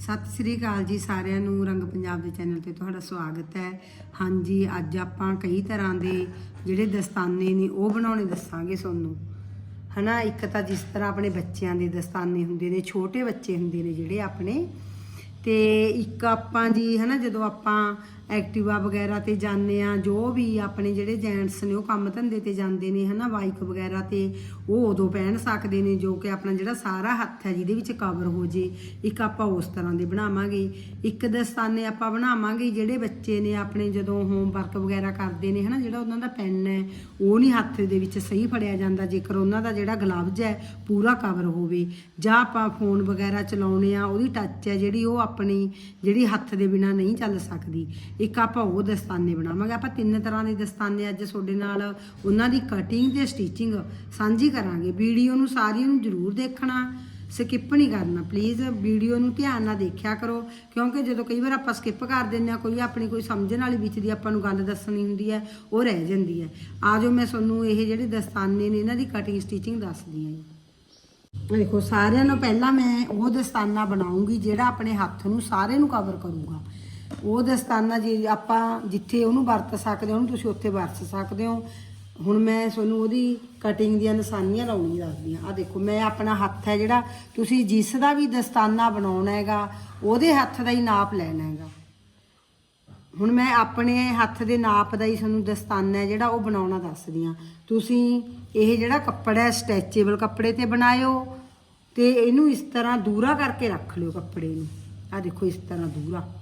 ਸਤਿ ਸ੍ਰੀ ਅਕਾਲ ਜੀ ਸਾਰਿਆਂ ਨੂੰ, ਰੰਗ ਪੰਜਾਬ ਦੇ ਚੈਨਲ ਤੇ ਤੁਹਾਡਾ ਸਵਾਗਤ ਹੈ। ਹਾਂਜੀ, ਅੱਜ ਆਪਾਂ ਕਈ ਤਰ੍ਹਾਂ ਦੇ ਜਿਹੜੇ ਦਸਤਾਨੇ ਨੇ, ਉਹ ਬਣਾਉਣੇ ਦੱਸਾਂਗੇ ਤੁਹਾਨੂੰ। ਹਨਾ, ਇੱਕ ਤਾਂ ਜਿਸ ਤਰ੍ਹਾਂ ਆਪਣੇ ਬੱਚਿਆਂ ਦੇ ਦਸਤਾਨੇ ਹੁੰਦੇ ਨੇ, ਛੋਟੇ ਬੱਚੇ ਹੁੰਦੇ ਨੇ ਜਿਹੜੇ ਆਪਣੇ। ਤੇ ਇੱਕ ਆਪਾਂ ਜੀ, ਹਨਾ, ਜਦੋਂ ਆਪਾਂ ਐਕਟਿਵਾ ਵਗੈਰਾ ਤੇ ਜਾਂਦੇ ਆ, ਜੋ ਵੀ ਆਪਣੇ ਜਿਹੜੇ ਜੈਂਟਸ ਨੇ ਉਹ ਕੰਮ ਧੰਦੇ ਤੇ ਜਾਂਦੇ ਨੇ, ਹਨਾ ਬਾਈਕ ਵਗੈਰਾ ਤੇ, ਉਹ ਉਦੋਂ ਪਹਿਨ ਸਕਦੇ ਨੇ, ਜੋ ਕਿ ਆਪਣਾ ਜਿਹੜਾ ਸਾਰਾ ਹੱਥ ਹੈ, ਜਿਹਦੇ ਵਿੱਚ ਕਵਰ ਹੋ ਜੇ, ਇੱਕ ਆਪਾਂ ਉਸ ਤਰ੍ਹਾਂ ਦੇ ਬਣਾਵਾਂਗੇ। ਇੱਕ ਦਸਤਾਨੇ ਆਪਾਂ ਬਣਾਵਾਂਗੇ, ਜਿਹੜੇ ਬੱਚੇ ਨੇ ਆਪਣੇ ਜਦੋਂ ਹੋਮਵਰਕ ਵਗੈਰਾ ਕਰਦੇ ਨੇ, ਹਨਾ, ਜਿਹੜਾ ਉਹਨਾਂ ਦਾ ਪੈਨ ਹੈ, ਉਹ ਨਹੀਂ ਹੱਥ ਦੇ ਵਿੱਚ ਸਹੀ ਫੜਿਆ ਜਾਂਦਾ, ਜੇਕਰ ਉਹਨਾਂ ਦਾ ਜਿਹੜਾ ਗਲਵਜ਼ ਹੈ, ਪੂਰਾ ਕਵਰ ਹੋਵੇ। ਜਾਂ ਆਪਾਂ ਫੋਨ ਵਗੈਰਾ ਚਲਾਉਣੇ ਆ, ਉਹਦੀ ਟੱਚ ਹੈ, ਜਿਹੜੀ ਉਹ ਆਪਣੀ, ਜਿਹੜੀ ਹੱਥ ਦੇ ਬਿਨਾ ਨਹੀਂ ਚੱਲ ਸਕਦੀ। ਇੱਕ ਆਪਾਂ ਉਹ ਦਸਤਾਨੇ ਬਣਾਵਾਂਗੇ। ਆਪਾਂ ਤਿੰਨ ਤਰ੍ਹਾਂ ਦੇ ਦਸਤਾਨੇ ਅੱਜ ਤੁਹਾਡੇ ਨਾਲ। ਉਹਨਾਂ ਦੀ ਕਟਿੰਗ ਤੇ ਸਟਿਚਿੰਗ ਸਾਂਝੀ ਕਰਾਂਗੇ। ਵੀਡੀਓ ਨੂੰ ਸਾਰੀ ਨੂੰ ਜ਼ਰੂਰ ਦੇਖਣਾ। ਸਕਿਪ ਨਹੀਂ ਕਰਨਾ ਪਲੀਜ਼ ਵੀਡੀਓ ਨੂੰ ਧਿਆਨ ਨਾਲ ਦੇਖਿਆ ਕਰੋ। ਕਿਉਂਕਿ ਜਦੋਂ ਕਈ ਵਾਰ ਆਪਾਂ ਸਕਿਪ ਕਰ ਦਿੰਦੇ ਆ ਕੋਈ ਆਪਣੀ ਕੋਈ ਸਮਝਣ ਵਾਲੀ ਵਿੱਚ ਦੀ ਆਪਾਂ ਨੂੰ ਗੱਲ ਦੱਸਣੀ ਹੁੰਦੀ ਹੈ, ਉਹ ਰਹਿ ਜਾਂਦੀ ਹੈ। ਆਜੋ ਮੈਂ ਤੁਹਾਨੂੰ ਇਹ ਜਿਹੜੇ ਦਸਤਾਨੇ ਨੇ, ਇਹਨਾਂ ਦੀ ਕਟਿੰਗ ਸਟਿਚਿੰਗ ਦੱਸਦੀ ਹਾਂ ਜੀ। ਦੇਖੋ, ਸਾਰਿਆਂ ਨੂੰ ਪਹਿਲਾਂ ਮੈਂ ਉਹ ਦਸਤਾਨਾ ਬਣਾਉਂਗੀ, ਜਿਹੜਾ ਆਪਣੇ ਹੱਥ ਨੂੰ ਸਾਰੇ ਨੂੰ ਕਵਰ ਕਰੂਗਾ। ਉਹ ਦਸਤਾਨਾ ਜੇ ਆਪਾਂ ਜਿੱਥੇ ਉਹਨੂੰ ਵਰਤ ਸਕਦੇ ਹੋ, ਉਹਨੂੰ ਤੁਸੀਂ ਉੱਥੇ ਵਰਤ ਸਕਦੇ ਹੋ। ਹੁਣ ਮੈਂ ਤੁਹਾਨੂੰ ਉਹਦੀ ਕਟਿੰਗ ਦੀਆਂ ਨਿਸ਼ਾਨੀਆਂ ਲਾਉਣੀ ਦੱਸਦੀ ਹਾਂ। ਆ ਦੇਖੋ, ਮੈਂ ਆਪਣਾ ਹੱਥ ਹੈ ਜਿਹੜਾ, ਤੁਸੀਂ ਜਿਸ ਦਾ ਵੀ ਦਸਤਾਨਾ ਬਣਾਉਣਾ ਹੈਗਾ, ਉਹਦੇ ਹੱਥ ਦਾ ਹੀ ਨਾਪ ਲੈਣਾ ਹੈਗਾ। ਹੁਣ ਮੈਂ ਆਪਣੇ ਹੱਥ ਦੇ ਨਾਪ ਦਾ ਹੀ ਤੁਹਾਨੂੰ ਦਸਤਾਨਾ ਹੈ ਜਿਹੜਾ, ਉਹ ਬਣਾਉਣਾ ਦੱਸਦੀ ਹਾਂ। ਤੁਸੀਂ ਇਹ ਜਿਹੜਾ ਕੱਪੜਾ ਹੈ ਸਟ੍ਰੈਚੇਬਲ ਕੱਪੜੇ ਤੇ ਬਣਾਇਓ ਤੇ ਇਹਨੂੰ ਇਸ ਤਰ੍ਹਾਂ ਦੂਰਾ ਕਰਕੇ ਰੱਖ ਲਿਓ ਕੱਪੜੇ ਨੂੰ। ਆ ਦੇਖੋ, ਇਸ ਤਰ੍ਹਾਂ ਦੂਰਾ।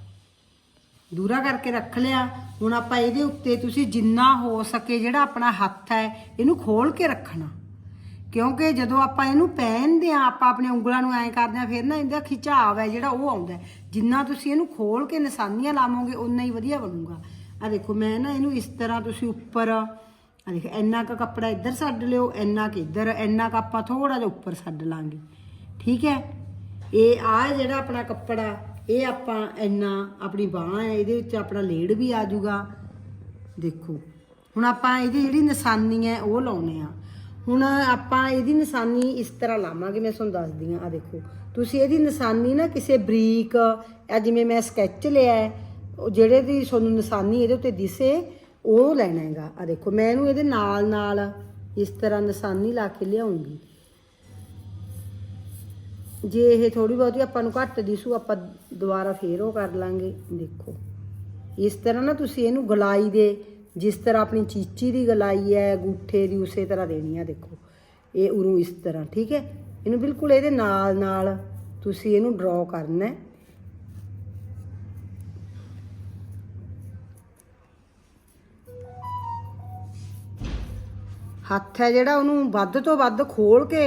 ਦੂਰਾ ਕਰਕੇ ਰੱਖ ਲਿਆ। ਹੁਣ ਆਪਾਂ ਇਹਦੇ ਉੱਤੇ ਤੁਸੀਂ ਜਿੰਨਾ ਹੋ ਸਕੇ ਜਿਹੜਾ ਆਪਣਾ ਹੱਥ ਹੈ, ਇਹਨੂੰ ਖੋਲ ਕੇ ਰੱਖਣਾ। ਕਿਉਂਕਿ ਜਦੋਂ ਆਪਾਂ ਇਹਨੂੰ ਪਹਿਨਦੇ ਆ ਆਪਾਂ ਆਪਣੇ ਉਂਗਲਾਂ ਨੂੰ ਐਂ ਕਰਦੇ ਆ ਫਿਰ ਨਾ ਇਹਦਾ ਖਿਚਾਵ ਹੈ ਜਿਹੜਾ ਉਹ ਆਉਂਦਾ ਜਿੰਨਾ ਤੁਸੀਂ ਇਹਨੂੰ ਖੋਲ ਕੇ ਨਿਸ਼ਾਨੀਆਂ ਲਾਵੋਗੇ ਉਨਾ ਹੀ ਵਧੀਆ ਬਣੂਗਾ। ਆ ਦੇਖੋ, ਮੈਂ ਨਾ ਇਹਨੂੰ ਇਸ ਤਰ੍ਹਾਂ ਤੁਸੀਂ ਉੱਪਰ ਆ ਦੇਖ, ਇੰਨਾ ਕੁ ਕੱਪੜਾ ਇੱਧਰ ਛੱਡ ਲਿਓ, ਇੰਨਾ ਕੁ ਇੱਧਰ, ਇੰਨਾ ਕੁ ਆਪਾਂ ਥੋੜਾ ਜਿਹਾ ਉੱਪਰ ਛੱਡ ਲਾਂਗੇ। ਠੀਕ ਹੈ? ਇਹ ਆ ਜਿਹੜਾ ਆਪਣਾ ਕੱਪੜਾ ਇਹ ਆਪਾਂ ਇੰਨਾ ਆਪਣੀ ਬਾਹ ਹੈ, ਇਹਦੇ ਵਿੱਚ ਆਪਣਾ ਲੇੜ ਵੀ ਆ ਜਾਊਗਾ। ਦੇਖੋ, ਹੁਣ ਆਪਾਂ ਇਹਦੀ ਜਿਹੜੀ ਨਿਸ਼ਾਨੀ ਹੈ, ਉਹ ਲਾਉਨੇ ਆ। ਹੁਣ ਆਪਾਂ ਇਹਦੀ ਨਿਸ਼ਾਨੀ ਇਸ ਤਰ੍ਹਾਂ ਲਾਵਾਂਗੇ, ਮੈਂ ਤੁਹਾਨੂੰ ਦੱਸਦੀ ਆ ਆ ਦੇਖੋ। ਤੁਸੀਂ ਇਹਦੀ ਨਿਸ਼ਾਨੀ ਨਾ ਕਿਸੇ ਬਰੀਕ ਆ ਜਿਵੇਂ ਮੈਂ ਸਕੈਚ ਲਿਆ ਉਹ ਜਿਹੜੇ ਦੀ ਤੁਹਾਨੂੰ ਨਿਸ਼ਾਨੀ ਇਹਦੇ ਉੱਤੇ ਦਿਸੇ, ਉਹ ਲੈਣਾ ਹੈਗਾ। ਆ ਦੇਖੋ, ਮੈਂ ਇਹਨੂੰ ਇਹਦੇ ਨਾਲ ਨਾਲ ਇਸ ਤਰ੍ਹਾਂ ਨਿਸ਼ਾਨੀ ਲਾ ਕੇ ਲਿਆਉਂਗੀ। ਜੇ ਇਹ ਥੋੜੀ ਬਹੁਤੀ ਆਪਾਂ ਨੂੰ ਘੱਟ ਦਿਸੂ, ਆਪਾਂ ਦੁਬਾਰਾ ਫੇਰ ਉਹ ਕਰ ਲਾਂਗੇ। ਦੇਖੋ, ਇਸ ਤਰ੍ਹਾਂ ਨਾ ਤੁਸੀਂ ਇਹਨੂੰ ਗਲਾਈ ਦੇ, ਜਿਸ ਤਰ੍ਹਾਂ ਆਪਣੀ ਚੀਚੀ ਦੀ ਗਲਾਈ ਹੈ, ਗੁੱਠੇ ਦੀ, ਉਸੇ ਤਰ੍ਹਾਂ ਦੇਣੀ ਆ, ਦੇਖੋ। ਇਹ ਉਰੋਂ ਇਸ ਤਰ੍ਹਾਂ, ਠੀਕ ਹੈ? ਇਹਨੂੰ ਬਿਲਕੁਲ ਇਹਦੇ ਨਾਲ ਨਾਲ ਤੁਸੀਂ ਇਹਨੂੰ ਡਰਾ ਕਰਨਾ ਹੈ। ਹੱਥ ਹੈ ਜਿਹੜਾ, ਉਹਨੂੰ ਵੱਧ ਤੋਂ ਵੱਧ ਖੋਲ ਕੇ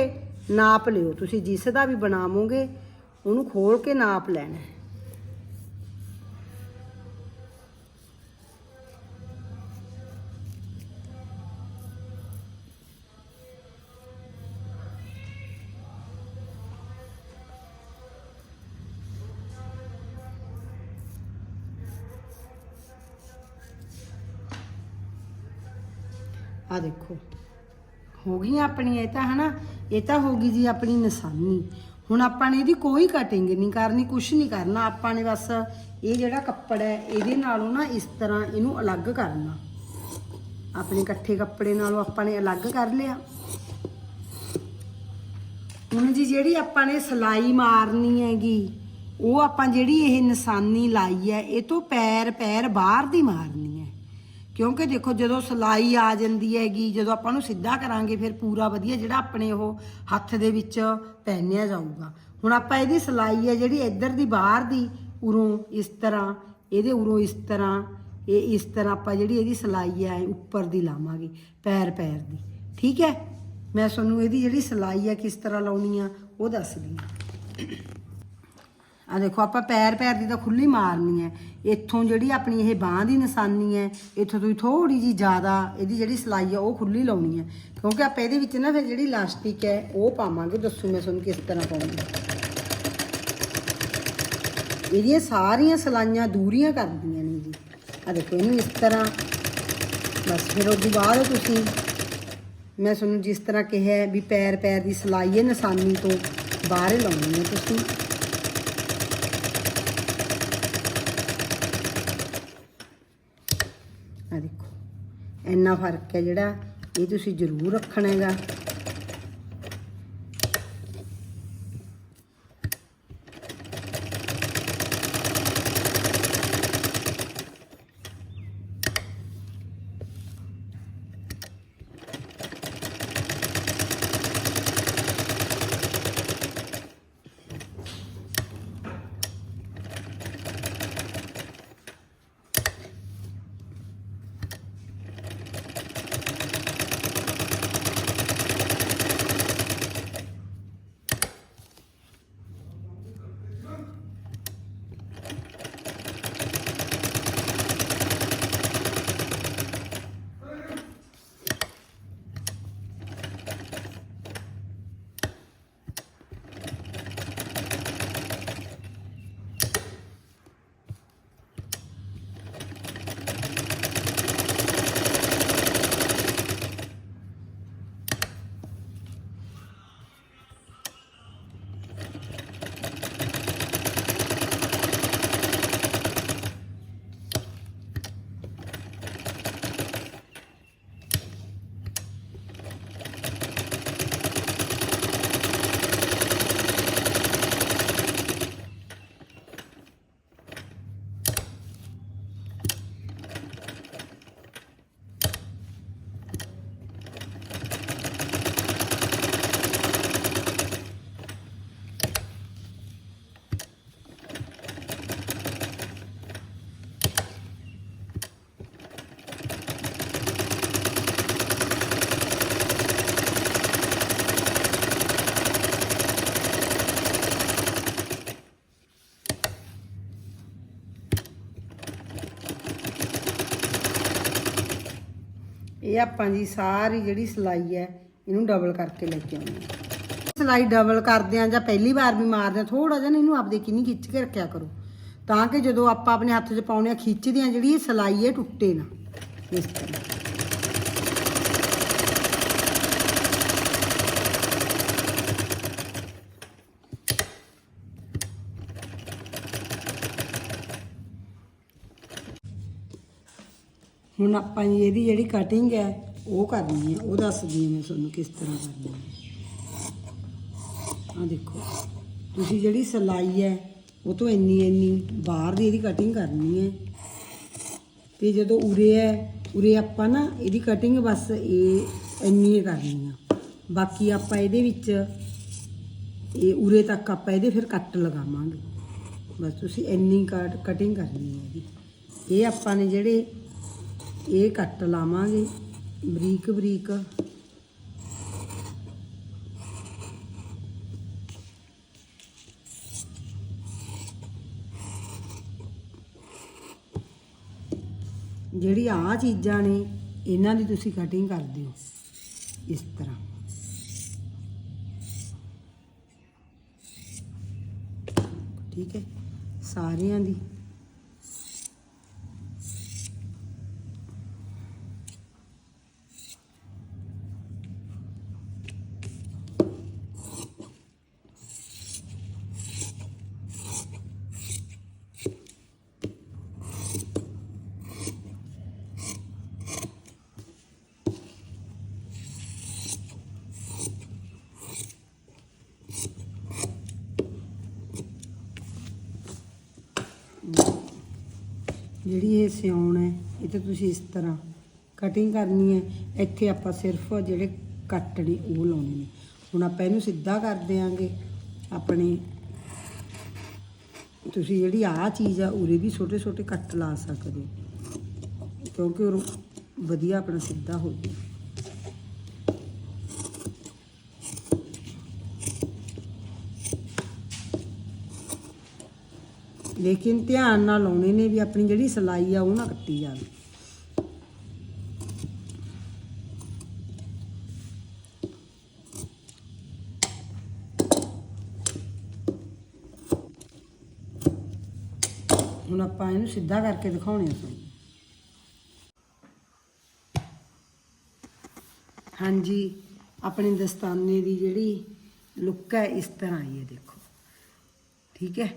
ਨਾਪ ਲਿਓ। ਤੁਸੀਂ ਜਿਸ ਦਾ ਵੀ ਬਣਾਵੋਗੇ, ਉਹਨੂੰ ਖੋਲ ਕੇ ਨਾਪ ਲੈਣਾ। ਆ ਦੇਖੋ, ਹੋ ਗਈਆਂ ਆਪਣੀਆਂ ਇਹ ਤਾਂ, ਹਨਾ? ਇਹ ਤਾਂ ਹੋ ਗਈ ਜੀ ਆਪਣੀ ਨਿਸ਼ਾਨੀ। ਹੁਣ ਆਪਾਂ ਨੇ ਇਹਦੀ ਕੋਈ ਕਟਿੰਗ ਨਹੀਂ ਕਰਨੀ ਕੁਝ ਨਹੀਂ ਕਰਨਾ। ਆਪਾਂ ਨੇ ਬਸ ਇਹ ਜਿਹੜਾ ਕੱਪੜਾ ਹੈ, ਇਹਦੇ ਨਾਲੋਂ ਨਾ ਇਸ ਤਰ੍ਹਾਂ ਇਹਨੂੰ ਅਲੱਗ ਕਰਨਾ। ਆਪਣੇ ਇਕੱਠੇ ਕੱਪੜੇ ਨਾਲੋਂ ਆਪਾਂ ਨੇ ਅਲੱਗ ਕਰ ਲਿਆ। ਹੁਣ ਜੀ ਜਿਹੜੀ ਆਪਾਂ ਨੇ ਸਲਾਈ ਮਾਰਨੀ ਹੈਗੀ, ਉਹ ਆਪਾਂ ਜਿਹੜੀ ਇਹ ਨਿਸ਼ਾਨੀ ਲਾਈ ਹੈ, ਇਹ ਤੋਂ ਪੈਰ ਪੈਰ ਬਾਹਰ ਦੀ ਮਾਰਨੀ। ਕਿਉਂਕਿ ਦੇਖੋ ਜਦੋਂ ਸਲਾਈ ਆ ਜਾਂਦੀ ਹੈਗੀ, ਜਦੋਂ ਆਪਾਂ ਨੂੰ ਸਿੱਧਾ ਕਰਾਂਗੇ, ਫਿਰ ਪੂਰਾ ਵਧੀਆ ਜਿਹੜਾ ਆਪਣੇ ਉਹ ਹੱਥ ਦੇ ਵਿੱਚ ਪਹਿਨਿਆ ਜਾਊਗਾ। ਹੁਣ ਆਪਾਂ ਇਹਦੀ ਸਲਾਈ ਹੈ ਜਿਹੜੀ ਇੱਧਰ ਦੀ ਬਾਹਰ ਦੀ, ਉਰੋਂ ਇਸ ਤਰ੍ਹਾਂ, ਇਹਦੇ ਉਰੋਂ ਇਸ ਤਰ੍ਹਾਂ, ਇਹ ਇਸ ਤਰ੍ਹਾਂ ਆਪਾਂ ਜਿਹੜੀ ਇਹਦੀ ਸਲਾਈ ਹੈ ਉੱਪਰ ਦੀ ਲਾਵਾਂਗੇ, ਪੈਰ ਪੈਰ ਦੀ। ਠੀਕ ਹੈ? ਮੈਂ ਤੁਹਾਨੂੰ ਇਹਦੀ ਜਿਹੜੀ ਸਲਾਈ ਹੈ ਕਿਸ ਤਰ੍ਹਾਂ ਲਾਉਣੀ ਆ, ਉਹ ਦੱਸਦੀ ਹਾਂ। ਆ ਦੇਖੋ, ਆਪਾਂ ਪੈਰ ਪੈਰ ਦੀ ਤਾਂ ਖੁੱਲੀ ਮਾਰਨੀ ਹੈ। ਇੱਥੋਂ ਜਿਹੜੀ ਆਪਣੀ ਇਹ ਬਾਹ ਦੀ ਨਿਸ਼ਾਨੀ ਹੈ, ਇੱਥੋਂ ਤੁਸੀਂ ਥੋੜੀ ਜੀ ਜ਼ਿਆਦਾ ਇਹਦੀ ਜਿਹੜੀ ਸਲਾਈ ਆ, ਉਹ ਖੁੱਲੀ ਲਾਉਣੀ ਹੈ। ਕਿਉਂਕਿ ਆਪਾਂ ਇਹਦੇ ਵਿੱਚ ਨਾ ਫਿਰ ਜਿਹੜੀ ਲਾਸਟਿਕ ਹੈ, ਉਹ ਪਾਵਾਂਗੇ। ਦੱਸੂ ਮੈਂ ਤੁਹਾਨੂੰ ਕਿਸ ਤਰ੍ਹਾਂ ਪਾਉਂਗੀ ਇਹਦੀਆਂ ਸਾਰੀਆਂ ਸਲਾਈਆਂ ਦੂਰੀਆਂ ਕਰਦੀਆਂ ਨੇ ਜੀ। ਆ ਦੇਖੋ, ਇਹਨੂੰ ਇਸ ਤਰ੍ਹਾਂ ਬਸ ਫਿਰ ਉਸ ਬਾਅਦ ਤੁਸੀਂ, ਮੈਂ ਤੁਹਾਨੂੰ ਜਿਸ ਤਰ੍ਹਾਂ ਕਿਹਾ ਵੀ ਪੈਰ ਪੈਰ ਦੀ ਸਲਾਈ ਹੈ, ਨਿਸ਼ਾਨੀ ਤੋਂ ਬਾਹਰ ਲਾਉਣੀ ਹੈ ਤੁਸੀਂ ਆ ਦੇਖੋ ਇੰਨਾ ਫ਼ਰਕ ਹੈ ਜਿਹੜਾ ਇਹ ਤੁਸੀਂ ਜ਼ਰੂਰ ਰੱਖਣਾ ਹੈਗਾ। ਇਹ ਆਪਾਂ ਜੀ ਸਾਰੀ ਜਿਹੜੀ ਸਲਾਈ ਹੈ, ਇਹਨੂੰ ਡਬਲ ਕਰਕੇ ਲੈ ਕੇ ਆਉਂਦੇ ਹਾਂ। ਸਲਾਈ ਡਬਲ ਕਰਦੇ ਆ ਜਾਂ ਪਹਿਲੀ ਵਾਰ ਵੀ ਮਾਰਦੇ ਆ ਥੋੜਾ ਜਿਹਾ ਨਾ ਇਹਨੂੰ ਆਪਦੇ ਕਿੰਨੀ ਖਿੱਚ ਕੇ ਰੱਖਿਆ ਕਰੋ। ਤਾਂ ਕਿ ਜਦੋਂ ਆਪਾਂ ਆਪਣੇ ਹੱਥ 'ਚ ਪਾਉਣੇ ਆ ਖਿੱਚਦੇ ਆ ਜਿਹੜੀ ਇਹ ਸਲਾਈ ਹੈ ਟੁੱਟੇ ਨਾ, ਇਸ ਤਰ੍ਹਾਂ। ਹੁਣ ਆਪਾਂ ਜੀ ਇਹਦੀ ਜਿਹੜੀ ਕਟਿੰਗ ਹੈ, ਉਹ ਕਰਨੀ ਹੈ। ਉਹ ਦੱਸਦੀ ਹਾਂ ਮੈਂ ਤੁਹਾਨੂੰ ਕਿਸ ਤਰ੍ਹਾਂ ਕਰਨੀ ਹੈ। ਆ ਦੇਖੋ, ਤੁਸੀਂ ਜਿਹੜੀ ਸਲਾਈ ਹੈ, ਉਹ ਤੋਂ ਇੰਨੀ ਇੰਨੀ ਬਾਹਰ ਦੀ ਇਹਦੀ ਕਟਿੰਗ ਕਰਨੀ ਹੈ। ਤੇ ਜਦੋਂ ਉਰੇ ਹੈ, ਉਰੇ ਆਪਾਂ ਨਾ ਇਹਦੀ ਕਟਿੰਗ ਬਸ ਇਹ ਇੰਨੀ ਹੀ ਕਰਨੀ ਆ। ਬਾਕੀ ਆਪਾਂ ਇਹਦੇ ਵਿੱਚ, ਇਹ ਉਰੇ ਤੱਕ ਆਪਾਂ ਇਹਦੇ ਫਿਰ ਕੱਟ ਲਗਾਵਾਂਗੇ। ਬਸ ਤੁਸੀਂ ਇੰਨੀ ਕਟਿੰਗ ਕਰਨੀ ਹੈ ਇਹਦੀ। ਇਹ ਆਪਾਂ ਨੇ ਜਿਹੜੇ ਇਹ ਕੱਟ ਲਾਵਾਂਗੇ, ਬਰੀਕ ਬਰੀਕ। ਜਿਹੜੀ ਆ ਚੀਜ਼ਾਂ ਨੇ, ਇਹਨਾਂ ਦੀ ਤੁਸੀਂ ਕਟਿੰਗ ਕਰ ਦਿਓ, ਇਸ ਤਰ੍ਹਾਂ। ਠੀਕ ਹੈ? ਸਾਰਿਆਂ ਦੀ। ਜਿਹੜੀ ਇਹ ਸਿਉਣ ਹੈ, ਇਹ ਤੇ ਤੁਸੀਂ ਇਸ ਤਰ੍ਹਾਂ ਕਟਿੰਗ ਕਰਨੀ ਹੈ, ਇੱਥੇ ਆਪਾਂ ਸਿਰਫ ਜਿਹੜੇ ਕੱਟ ਨੇ, ਉਹ ਲਾਉਣੇ ਨੇ। ਹੁਣ ਆਪਾਂ ਇਹਨੂੰ ਸਿੱਧਾ ਕਰ ਦਿਆਂਗੇ। ਆਪਣੇ ਤੁਸੀਂ ਜਿਹੜੀ ਆਹ ਚੀਜ਼ ਆ, ਉਰੇ ਵੀ ਛੋਟੇ ਛੋਟੇ ਕੱਟ ਲਾ ਸਕਦੇ ਹੋ। ਕਿਉਂਕਿ ਉਹ ਵਧੀਆ ਆਪਣਾ ਸਿੱਧਾ ਹੋ ਜਾਵੇ ਲੇਕਿਨ ਧਿਆਨ ਨਾਲ ਲਾਉਣੇ ਨੇ ਵੀ ਆਪਣੀ ਜਿਹੜੀ ਸਲਾਈ ਆ ਉਹ ਨਾ ਕੱਟੀ ਜਾਵੇ। ਹੁਣ ਆਪਾਂ ਇਹਨੂੰ ਸਿੱਧਾ ਕਰਕੇ ਦਿਖਾਉਣੇ ਆ ਤੁਹਾਨੂੰ ਹਾਂਜੀ, ਆਪਣੇ ਦਸਤਾਨੇ ਦੀ ਜਿਹੜੀ ਲੁੱਕ ਹੈ ਇਸ ਤਰ੍ਹਾਂ ਹੀ ਹੈ, ਦੇਖੋ। ਠੀਕ ਹੈ?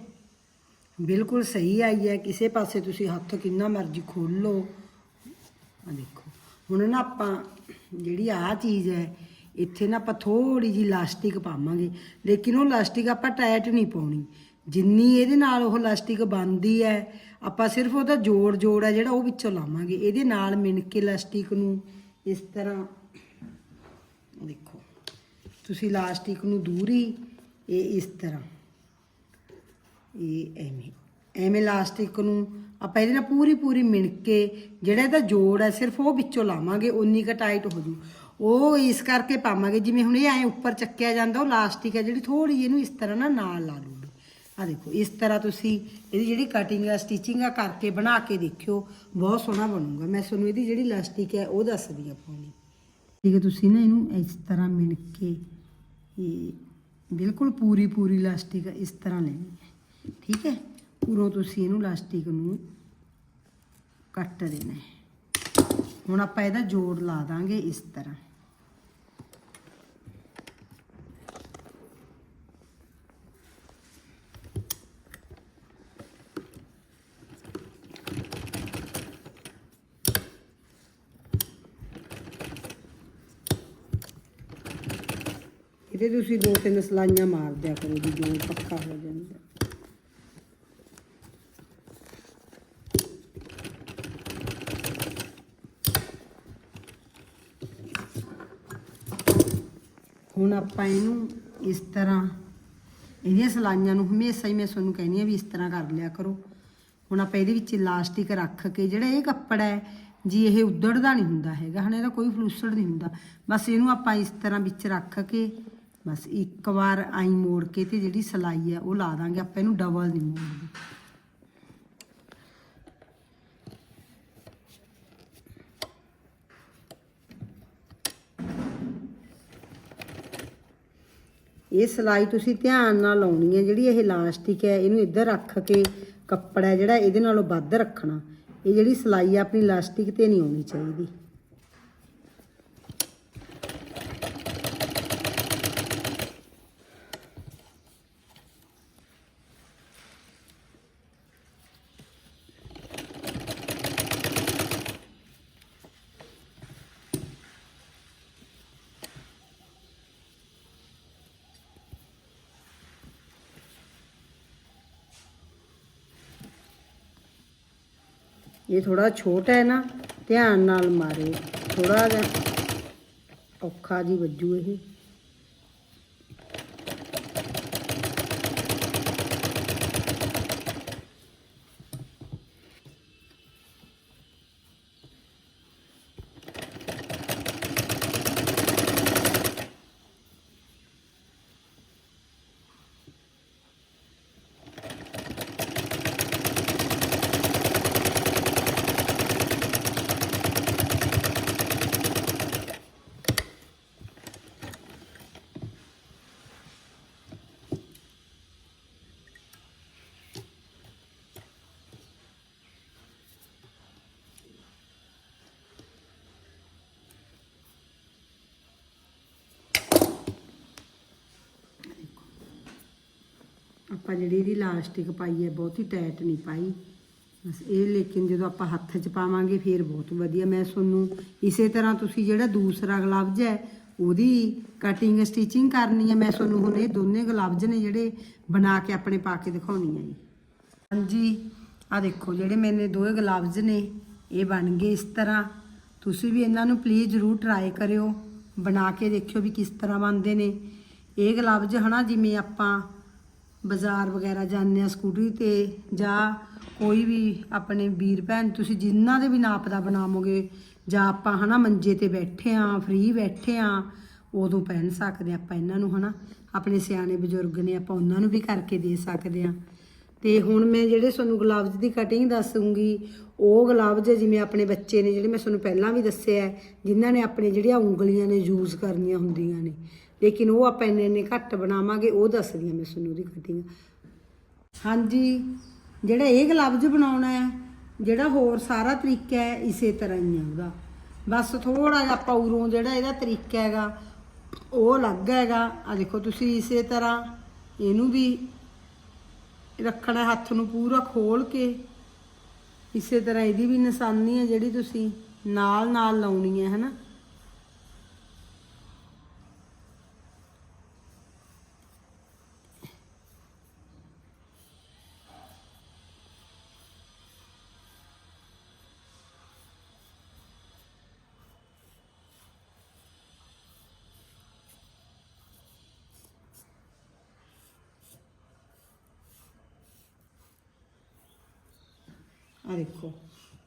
ਬਿਲਕੁਲ ਸਹੀ ਆਈ ਹੈ, ਕਿਸੇ ਪਾਸੇ ਤੁਸੀਂ ਹੱਥ ਕਿੰਨਾ ਮਰਜ਼ੀ ਖੋਲੋ ਆ ਦੇਖੋ, ਹੁਣ ਨਾ ਆਪਾਂ ਜਿਹੜੀ ਆ ਚੀਜ਼ ਹੈ, ਇੱਥੇ ਨਾ ਆਪਾਂ ਥੋੜੀ ਜੀ ਲਾਸਟਿਕ ਪਾਵਾਂਗੇ। ਲੇਕਿਨ ਉਹ ਲਾਸਟਿਕ ਆਪਾਂ ਟਾਈਟ ਨਹੀਂ ਪਾਉਣੀ। ਜਿੰਨੀ ਇਹਦੇ ਨਾਲ ਉਹ ਲਾਸਟਿਕ ਬਣਦੀ ਹੈ, ਆਪਾਂ ਸਿਰਫ ਉਹਦਾ ਜੋੜ ਜੋੜ ਹੈ ਜਿਹੜਾ ਉਹ ਵਿੱਚੋਂ ਲਾਵਾਂਗੇ। ਇਹਦੇ ਨਾਲ ਮਿਣ ਕੇ ਲਾਸਟਿਕ ਨੂੰ ਇਸ ਤਰ੍ਹਾਂ, ਦੇਖੋ, ਤੁਸੀਂ ਲਾਸਟਿਕ ਨੂੰ ਦੂਰੀ, ਇਹ ਇਸ ਤਰ੍ਹਾਂ। ਇਹ ਐਵੇਂ ਐਵੇਂ ਲਾਸਟਿਕ ਨੂੰ ਆਪਾਂ ਇਹਦੇ ਨਾਲ ਪੂਰੀ ਪੂਰੀ ਮਿਣ ਕੇ ਜਿਹੜਾ ਇਹਦਾ ਜੋੜ ਹੈ, ਸਿਰਫ ਉਹ ਵਿੱਚੋਂ ਲਾਵਾਂਗੇ ਉਨੀ ਕੁ ਟਾਈਟ ਹੋ ਜੂ। ਉਹ ਇਸ ਕਰਕੇ ਪਾਵਾਂਗੇ, ਜਿਵੇਂ ਹੁਣ ਇਹ ਐ ਉੱਪਰ ਚੱਕਿਆ ਜਾਂਦਾ, ਉਹ ਲਾਸਟਿਕ ਹੈ ਜਿਹੜੀ ਥੋੜੀ ਜਿਹੀ ਇਹਨੂੰ ਇਸ ਤਰ੍ਹਾਂ ਨਾ ਨਾਲ ਲਾ ਲੂਗੀ ਆ ਦੇਖੋ, ਇਸ ਤਰ੍ਹਾਂ ਤੁਸੀਂ ਇਹਦੀ ਜਿਹੜੀ ਕਟਿੰਗ ਆ ਸਟਿਚਿੰਗ ਆ ਕਰਕੇ ਬਣਾ ਕੇ ਦੇਖਿਓ, ਬਹੁਤ ਸੋਹਣਾ ਬਣੂਗਾ। ਮੈਂ ਤੁਹਾਨੂੰ ਇਹਦੀ ਜਿਹੜੀ ਲਾਸਟਿਕ ਹੈ, ਉਹ ਦੱਸਦੀ ਆ ਪਾਉਣੀ ਠੀਕ ਹੈ, ਤੁਸੀਂ ਨਾ ਇਹਨੂੰ ਇਸ ਤਰ੍ਹਾਂ ਮਿਣ ਕੇ, ਇਹ ਬਿਲਕੁਲ ਪੂਰੀ ਪੂਰੀ ਲਾਸਟਿਕ ਇਸ ਤਰ੍ਹਾਂ ਲੈਣੀ। ਹੈ ਠੀਕ ਹੈ? ਪੂਰੋਂ ਤੁਸੀਂ ਇਹਨੂੰ ਲਾਸਟਿਕ ਨੂੰ ਕੱਟ ਦੇਣਾ ਹੈ। ਹੁਣ ਆਪਾਂ ਇਹਦਾ ਜੋੜ ਲਾ ਦਾਂਗੇ ਇਸ ਤਰ੍ਹਾਂ। ਇਹਦੇ ਤੁਸੀਂ ਦੋ ਤਿੰਨ ਸਲਾਈਆਂ ਮਾਰ ਦਿਆ ਕਰੋ ਜੀ ਜੋੜ ਪੱਕਾ ਹੋ ਜਾਂਦਾ। ਹੁਣ ਆਪਾਂ ਇਹਨੂੰ ਇਸ ਤਰ੍ਹਾਂ, ਇਹਦੀਆਂ ਸਲਾਈਆਂ ਨੂੰ ਹਮੇਸ਼ਾ ਹੀ ਮੈਂ ਤੁਹਾਨੂੰ ਕਹਿੰਦੀ ਆ ਵੀ ਇਸ ਤਰ੍ਹਾਂ ਕਰ ਲਿਆ ਕਰੋ। ਹੁਣ ਆਪਾਂ ਇਹਦੇ ਵਿੱਚ ਇਲਾਸਟਿਕ ਰੱਖ ਕੇ, ਜਿਹੜਾ ਇਹ ਕੱਪੜਾ ਹੈ, ਜੀ ਇਹ ਉਧੜਦਾ ਨਹੀਂ ਹੁੰਦਾ ਹੈਗਾ, ਹਨਾ ਇਹਦਾ ਕੋਈ ਫਲੂਸੜ ਨਹੀਂ ਹੁੰਦਾ। ਬਸ ਇਹਨੂੰ ਆਪਾਂ ਇਸ ਤਰ੍ਹਾਂ ਵਿੱਚ ਰੱਖ ਕੇ, ਬਸ ਇੱਕ ਵਾਰ ਆਈ ਮੋੜ ਕੇ ਤੇ ਜਿਹੜੀ ਸਲਾਈ ਹੈ ਉਹ ਲਾ ਦਾਂਗੇ, ਆਪਾਂ ਇਹਨੂੰ ਡਬਲ ਨਹੀਂ ਮੋੜਦੇ। ਇਹ ਸਲਾਈ ਤੁਸੀਂ ਧਿਆਨ ਨਾਲ ਲਾਉਣੀ ਹੈ, ਜਿਹੜੀ ਇਹ ਇਲਾਸਟਿਕ ਹੈ, ਇਹਨੂੰ ਇੱਧਰ ਰੱਖ ਕੇ ਕੱਪੜਾ ਜਿਹੜਾ, ਇਹਦੇ ਨਾਲੋਂ ਵੱਧ ਰੱਖਣਾ। ਇਹ ਜਿਹੜੀ ਸਲਾਈ ਆ ਆਪਣੀ ਇਲਾਸਟਿਕ ਤੇ ਨਹੀਂ ਆਉਣੀ ਚਾਹੀਦੀ। ਇਹ ਥੋੜਾ ਛੋਟਾ ਹੈ ਨਾ ਧਿਆਨ ਨਾਲ ਮਾਰੇ ਥੋੜਾ ਜਿਹਾ ਔਖਾ ਜੀ ਵੱਜੂ ਇਹ। ਆਪਾਂ ਜਿਹੜੀ ਇਹਦੀ ਲਾਸਟਿਕ ਪਾਈ ਹੈ, ਬਹੁਤੀ ਟਾਈਟ ਨਹੀਂ ਪਾਈ। ਬਸ ਇਹ ਲੇਕਿਨ ਜਦੋਂ ਆਪਾਂ ਹੱਥ 'ਚ ਪਾਵਾਂਗੇ, ਫਿਰ ਬਹੁਤ ਵਧੀਆ। ਮੈਂ ਤੁਹਾਨੂੰ ਇਸੇ ਤਰ੍ਹਾਂ ਤੁਸੀਂ ਜਿਹੜਾ ਦੂਸਰਾ ਗਲਵਜ ਹੈ, ਉਹਦੀ ਕਟਿੰਗ ਸਟਿਚਿੰਗ ਕਰਨੀ ਹੈ। ਮੈਂ ਤੁਹਾਨੂੰ ਹੁਣ ਇਹ ਦੋਨੇ ਗਲਵਜ ਨੇ ਜਿਹੜੇ ਬਣਾ ਕੇ ਆਪਣੇ ਪਾ ਕੇ ਦਿਖਾਉਣੀ ਹੈ ਜੀ ਹਾਂਜੀ ਆ ਦੇਖੋ, ਜਿਹੜੇ ਮੈਨੇ ਦੋਏ ਗਲਵਜ਼ ਨੇ, ਇਹ ਬਣ ਗਏ ਇਸ ਤਰ੍ਹਾਂ। ਤੁਸੀਂ ਵੀ ਇਹਨਾਂ ਨੂੰ ਪਲੀਜ਼ ਜ਼ਰੂਰ ਟਰਾਈ ਕਰਿਓ। ਬਣਾ ਕੇ ਦੇਖਿਓ ਵੀ ਕਿਸ ਤਰ੍ਹਾਂ ਬਣਦੇ ਨੇ। ਇਹ ਗਲਵਜ਼ ਹਨਾ, ਜਿਵੇਂ ਆਪਾਂ ਬਾਜ਼ਾਰ ਵਗੈਰਾ ਜਾਂਦੇ ਆ ਸਕੂਟਰੀ ਤੇ ਜਾਂ ਕੋਈ ਵੀ ਆਪਣੇ ਵੀਰ ਭੈਣ ਤੁਸੀਂ ਜਿਨ੍ਹਾਂ ਦੇ ਵੀ ਨਾਪ ਦਾ ਬਣਾਵੋਗੇ ਜਾਂ ਆਪਾਂ ਹਨਾ ਮੰਜੇ ਤੇ ਬੈਠੇ ਆ ਫ੍ਰੀ ਬੈਠੇ ਆ ਉਦੋਂ ਪਹਿਨ ਸਕਦੇ ਆ ਆਪਾਂ ਇਹਨਾਂ ਨੂੰ ਹਨਾ। ਆਪਣੇ ਸਿਆਣੇ ਬਜ਼ੁਰਗ ਨੇ ਆਪਾਂ ਉਹਨਾਂ ਨੂੰ ਵੀ ਕਰਕੇ ਦੇ ਸਕਦੇ ਆ। ਤੇ ਹੁਣ ਮੈਂ ਜਿਹੜੇ ਤੁਹਾਨੂੰ ਗਲਵਜ਼ ਦੀ ਕਟਿੰਗ ਦੱਸੂਗੀ ਉਹ ਗਲਵਜ਼ ਜਿਵੇਂ ਆਪਣੇ ਬੱਚੇ ਨੇ ਜਿਹੜੇ ਮੈਂ ਤੁਹਾਨੂੰ ਪਹਿਲਾਂ ਵੀ ਦੱਸਿਆ ਹੈ, ਜਿਨ੍ਹਾਂ ਨੇ ਆਪਣੇ ਜਿਹੜੀਆਂ ਉਂਗਲੀਆਂ ਨੇ ਯੂਜ਼ ਕਰਨੀਆਂ ਹੁੰਦੀਆਂ ਨੇ ਲੇਕਿਨ ਉਹ ਆਪਾਂ ਇੰਨੇ ਇੰਨੇ ਘੱਟ ਬਣਾਵਾਂਗੇ, ਉਹ ਦੱਸਦੀ ਹਾਂ ਮੈਂ ਤੁਹਾਨੂੰ ਉਹਦੀ ਕਟਿੰਗ ਹਾਂਜੀ, ਜਿਹੜਾ ਇਹ ਗਲਵਜ਼ ਬਣਾਉਣਾ ਹੈ, ਜਿਹੜਾ ਹੋਰ ਸਾਰਾ ਤਰੀਕਾ ਹੈ, ਇਸੇ ਤਰ੍ਹਾਂ ਹੀ ਹੈ ਉਹਦਾ। ਬਸ ਥੋੜਾ ਜਿਹਾ ਆਪਾਂ ਉਰੋਂ ਜਿਹੜਾ ਇਹਦਾ ਤਰੀਕਾ ਹੈਗਾ, ਉਹ ਅਲੱਗ ਹੈਗਾ। ਆ ਦੇਖੋ ਤੁਸੀਂ ਇਸੇ ਤਰ੍ਹਾਂ ਇਹਨੂੰ ਵੀ ਰੱਖਣਾ ਹੱਥ ਨੂੰ ਪੂਰਾ ਖੋਲ ਕੇ। ਇਸੇ ਤਰ੍ਹਾਂ ਇਹਦੀ ਵੀ ਨਿਸ਼ਾਨੀ ਹੈ ਜਿਹੜੀ ਤੁਸੀਂ ਨਾਲ ਨਾਲ ਲਾਉਣੀ ਹੈ, ਹਨਾ? ਆ ਦੇਖੋ।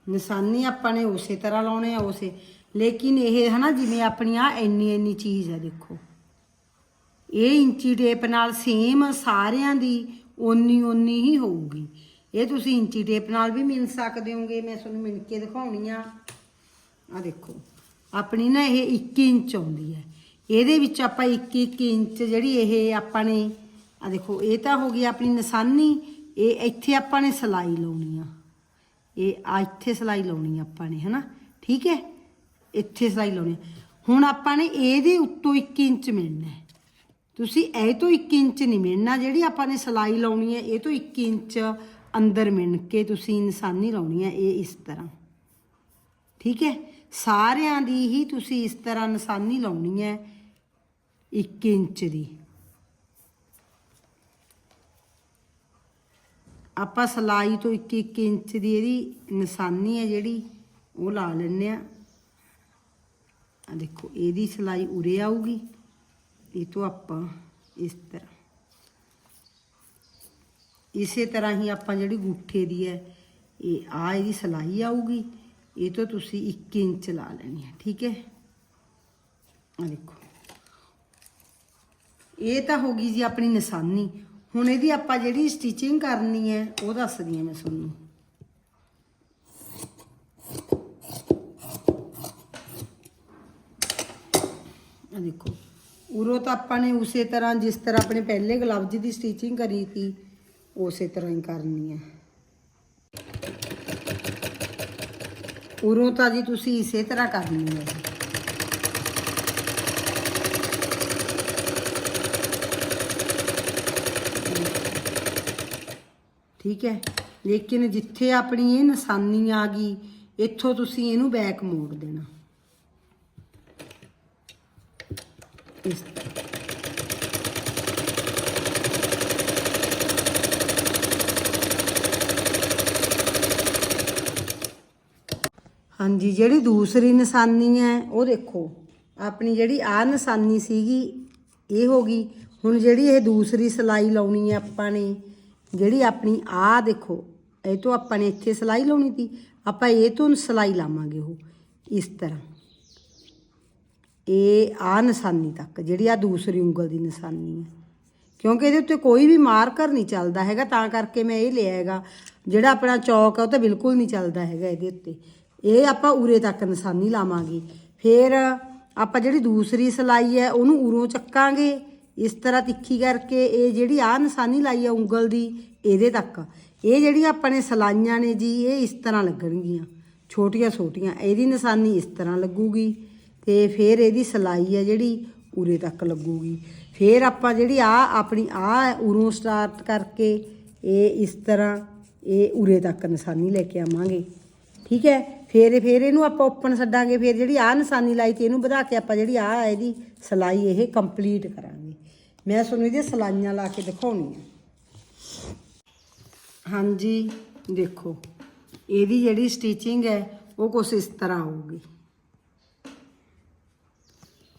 ਨਿਸ਼ਾਨੀ ਆਪਾਂ ਨੇ ਉਸੇ ਤਰ੍ਹਾਂ ਲਾਉਣੇ ਆ, ਉਸੇ। ਲੇਕਿਨ ਇਹ ਹਨਾ, ਜਿਵੇਂ ਆਪਣੀ ਆ ਇੰਨੀ ਇੰਨੀ ਚੀਜ਼ ਆ, ਦੇਖੋ। ਇਹ ਇੰਚੀ ਟੇਪ ਨਾਲ ਸੇਮ ਸਾਰਿਆਂ ਦੀ ਓਨੀ ਓਨੀ ਹੀ ਹੋਊਗੀ। ਇਹ ਤੁਸੀਂ ਇੰਚੀ ਟੇਪ ਨਾਲ ਵੀ ਮਿਲ ਸਕਦੇ ਹੋਗੇ। ਮੈਂ ਤੁਹਾਨੂੰ ਮਿਲ ਕੇ ਦਿਖਾਉਣੀ ਆ। ਆ ਦੇਖੋ। ਆਪਣੀ ਨਾ ਇਹ 21 ਇੰਚ ਆਉਂਦੀ ਹੈ। ਇਹਦੇ ਵਿੱਚ ਆਪਾਂ 21 21 ਇੰਚ ਜਿਹੜੀ ਇਹ ਆਪਾਂ ਨੇ ਆ ਦੇਖੋ, ਇਹ ਤਾਂ ਹੋ ਗਈ ਆਪਣੀ ਨਿਸ਼ਾਨੀ। ਇਹ ਇੱਥੇ ਆਪਾਂ ਨੇ ਸਲਾਈ ਲਾਉਣੀ ਆ। ਇਹ ਆ ਇੱਥੇ ਸਲਾਈ ਲਾਉਣੀ ਆਪਾਂ ਨੇ, ਹਨਾ? ਠੀਕ ਹੈ? ਇੱਥੇ ਸਲਾਈ ਲਾਉਣੀ ਹੁਣ ਆਪਾਂ ਨੇ ਇਹਦੇ ਉੱਤੋਂ 1 ਇੰਚ ਮਿਲਣਾ ਤੁਸੀਂ ਇਹ ਤੋਂ 1 ਇੰਚ ਨਹੀਂ ਮਿਲਣਾ, ਜਿਹੜੀ ਆਪਾਂ ਨੇ ਸਲਾਈ ਲਾਉਣੀ ਹੈ, ਇਹ ਤੋਂ 1 ਇੰਚ ਅੰਦਰ ਮਿਣ ਕੇ ਤੁਸੀਂ ਇਨਸਾਨੀ ਲਾਉਣੀ ਹੈ, ਇਹ ਇਸ ਤਰ੍ਹਾਂ। ਠੀਕ ਹੈ? ਸਾਰਿਆਂ ਦੀ ਹੀ ਤੁਸੀਂ ਇਸ ਤਰ੍ਹਾਂ ਨਿਸ਼ਾਨੀ ਲਾਉਣੀ ਹੈ 1 ਇੰਚ ਦੀ। ਆਪਾਂ ਸਲਾਈ ਤੋਂ 1 1 ਇੰਚ ਦੀ ਇਹਦੀ ਨਿਸ਼ਾਨੀ ਹੈ ਜਿਹੜੀ, ਉਹ ਲਾ ਲੈਣੇ ਆ ਆ ਦੇਖੋ, ਇਹਦੀ ਸਲਾਈ ਉਰੇ ਆਊਗੀ। ਇਹ ਤੋਂ ਆਪਾਂ ਇਸ ਤਰ੍ਹਾਂ। ਇਸੇ ਤਰ੍ਹਾਂ ਹੀ ਆਪਾਂ ਜਿਹੜੀ ਗੁੱਠੇ ਦੀ ਹੈ, ਇਹ ਆ ਇਹਦੀ ਸਲਾਈ ਆਊਗੀ। ਇਹ ਤੋਂ ਤੁਸੀਂ 1 ਇੰਚ ਲਾ ਲੈਣੀ ਹੈ, ਠੀਕ ਹੈ? ਆ ਦੇਖੋ। ਇਹ ਤਾਂ ਹੋ ਗਈ ਜੀ ਆਪਣੀ ਨਿਸ਼ਾਨੀ। ਹੁਣ ਇਹਦੀ ਆਪਾਂ ਜਿਹੜੀ ਸਟਿਚਿੰਗ ਕਰਨੀ ਹੈ, ਉਹ ਦੱਸਦੀ ਹਾਂ ਮੈਂ ਤੁਹਾਨੂੰ। ਆ ਦੇਖੋ, ਉਰੋਂ ਤਾਂ ਆਪਾਂ ਨੇ ਉਸੇ ਤਰ੍ਹਾਂ, ਜਿਸ ਤਰ੍ਹਾਂ ਆਪਣੇ ਪਹਿਲੇ ਗਲਵਜ਼ ਦੀ ਸਟਿਚਿੰਗ ਕਰੀ ਸੀ, ਉਸੇ ਤਰ੍ਹਾਂ ਹੀ ਕਰਨੀ ਹੈ। ਉਰੋਂ ਤਾਂ ਜੀ ਤੁਸੀਂ ਇਸੇ ਤਰ੍ਹਾਂ ਕਰਨੀ ਹੈ। ਠੀਕ ਹੈ? ਲੇਕਿਨ ਜਿੱਥੇ ਆਪਣੀ ਇਹ ਨਿਸ਼ਾਨੀ ਆ ਗਈ, ਇੱਥੋਂ ਤੁਸੀਂ ਇਹਨੂੰ ਬੈਕ ਮੋੜ ਦੇਣਾ। ਇਸ ਹਾਂਜੀ, ਜਿਹੜੀ ਦੂਸਰੀ ਨਿਸ਼ਾਨੀ ਹੈ, ਉਹ ਦੇਖੋ। ਆਪਣੀ ਜਿਹੜੀ ਆ ਨਿਸ਼ਾਨੀ ਸੀਗੀ, ਇਹ ਹੋ ਗਈ। ਹੁਣ ਜਿਹੜੀ ਇਹ ਦੂਸਰੀ ਸਲਾਈ ਲਾਉਣੀ ਹੈ ਆਪਾਂ ਨੇ ਜਿਹੜੀ ਆਪਣੀ ਆ ਦੇਖੋ, ਇਹ ਤੋਂ ਆਪਾਂ ਨੇ ਇੱਥੇ ਸਲਾਈ ਲਾਉਣੀ ਸੀ, ਆਪਾਂ ਇਹ ਤੋਂ ਸਲਾਈ ਲਾਵਾਂਗੇ ਉਹ, ਇਸ ਤਰ੍ਹਾਂ। ਇਹ ਆ ਨਿਸ਼ਾਨੀ ਤੱਕ, ਜਿਹੜੀ ਆ ਦੂਸਰੀ ਉਂਗਲ ਦੀ ਨਿਸ਼ਾਨੀ ਹੈ। ਕਿਉਂਕਿ ਇਹਦੇ ਉੱਤੇ ਕੋਈ ਵੀ ਮਾਰਕਰ ਨਹੀਂ ਚੱਲਦਾ ਹੈਗਾ, ਤਾਂ ਕਰਕੇ ਮੈਂ ਇਹ ਲਿਆ ਹੈਗਾ, ਜਿਹੜਾ ਆਪਣਾ ਚੌਕ ਹੈ, ਉਹ ਤਾਂ ਬਿਲਕੁਲ ਨਹੀਂ ਚੱਲਦਾ ਹੈਗਾ ਇਹਦੇ ਉੱਤੇ। ਇਹ ਆਪਾਂ ਉਰੇ ਤੱਕ ਨਿਸ਼ਾਨੀ ਲਾਵਾਂਗੇ। ਫਿਰ ਆਪਾਂ ਜਿਹੜੀ ਦੂਸਰੀ ਸਲਾਈ ਹੈ, ਉਹਨੂੰ ਉਰੋਂ ਚੱਕਾਂਗੇ। ਇਸ ਤਰ੍ਹਾਂ ਤਿੱਖੀ ਕਰਕੇ ਇਹ ਜਿਹੜੀ ਆ ਨਿਸ਼ਾਨੀ ਲਾਈ ਆ ਉਂਗਲ ਦੀ, ਇਹਦੇ ਤੱਕ। ਇਹ ਜਿਹੜੀਆਂ ਆਪਾਂ ਨੇ ਸਲਾਈਆਂ ਨੇ ਜੀ, ਇਹ ਇਸ ਤਰ੍ਹਾਂ ਲੱਗਣਗੀਆਂ। ਛੋਟੀਆਂ ਛੋਟੀਆਂ, ਇਹਦੀ ਨਿਸ਼ਾਨੀ ਇਸ ਤਰ੍ਹਾਂ ਲੱਗੂਗੀ ਤੇ ਫਿਰ ਇਹਦੀ ਸਲਾਈ ਹੈ ਜਿਹੜੀ ਉਰੇ ਤੱਕ ਲੱਗੂਗੀ। ਫਿਰ ਆਪਾਂ ਜਿਹੜੀ ਆ ਆਪਣੀ ਆ ਉਰੋਂ ਸਟਾਰਟ ਕਰਕੇ ਇਹ ਇਸ ਤਰ੍ਹਾਂ ਇਹ ਉਰੇ ਤੱਕ ਨਿਸ਼ਾਨੀ ਲੈ ਕੇ ਆਵਾਂਗੇ। ਠੀਕ ਹੈ? ਫਿਰ ਫਿਰ ਇਹਨੂੰ ਆਪਾਂ ਓਪਨ ਛੱਡਾਂਗੇ। ਫਿਰ ਜਿਹੜੀ ਆ ਨਿਸ਼ਾਨੀ ਲਾਈ ਤੇ ਇਹਨੂੰ ਵਧਾ ਕੇ ਆਪਾਂ ਜਿਹੜੀ ਆ ਇਹਦੀ ਸਲਾਈ ਇਹ ਕੰਪਲੀਟ ਕਰਾਂਗੇ। ਮੈਂ ਤੁਹਾਨੂੰ ਇਹਦੀਆਂ ਸਲਾਈਆਂ ਲਾ ਕੇ ਦਿਖਾਉਣੀ ਹੈ ਹਾਂਜੀ, ਦੇਖੋ, ਇਹਦੀ ਜਿਹੜੀ ਸਟਿਚਿੰਗ ਹੈ, ਉਹ ਕੁਛ ਇਸ ਤਰ੍ਹਾਂ ਆਊਗੀ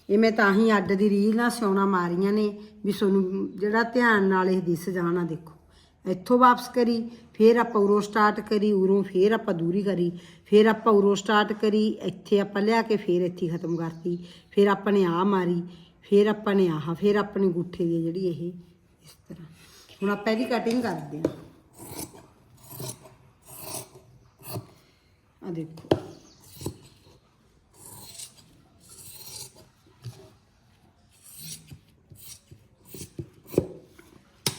ਇਹ ਮੈਂ ਤਾਂ ਹੀ ਅੱਡ ਦੀ ਰੀਲ ਨਾਲ ਸਿਉਣਾ ਮਾਰੀਆਂ ਨੇ ਵੀ ਤੁਹਾਨੂੰ ਜਿਹੜਾ ਧਿਆਨ ਨਾਲ ਇਹ ਦਿਸ ਜਾਣਾ, ਦੇਖੋ। ਇੱਥੋਂ ਵਾਪਸ ਕਰੀ, ਫਿਰ ਆਪਾਂ ਉਰੋਂ ਸਟਾਰਟ ਕਰੀ, ਉਰੋਂ ਫਿਰ ਆਪਾਂ ਦੂਰੀ ਕਰੀ, ਫਿਰ ਆਪਾਂ ਉਰੋਂ ਸਟਾਰਟ ਕਰੀ, ਇੱਥੇ ਆਪਾਂ ਲਿਆ ਕੇ ਫਿਰ ਇੱਥੇ ਖਤਮ ਕਰਤੀ, ਫਿਰ ਆਪਾਂ ਨੇ ਆ ਮਾਰੀ। ਫਿਰ ਆਪਾਂ ਨੇ ਆਹ, ਫਿਰ ਆਪਣੀ ਗੁੱਠੇ ਦੀ ਜਿਹੜੀ ਇਹ, ਇਸ ਤਰ੍ਹਾਂ। ਹੁਣ ਆਪਾਂ ਇਹਦੀ ਕਟਿੰਗ ਕਰਦੇ ਹਾਂ। ਆ ਦੇਖੋ।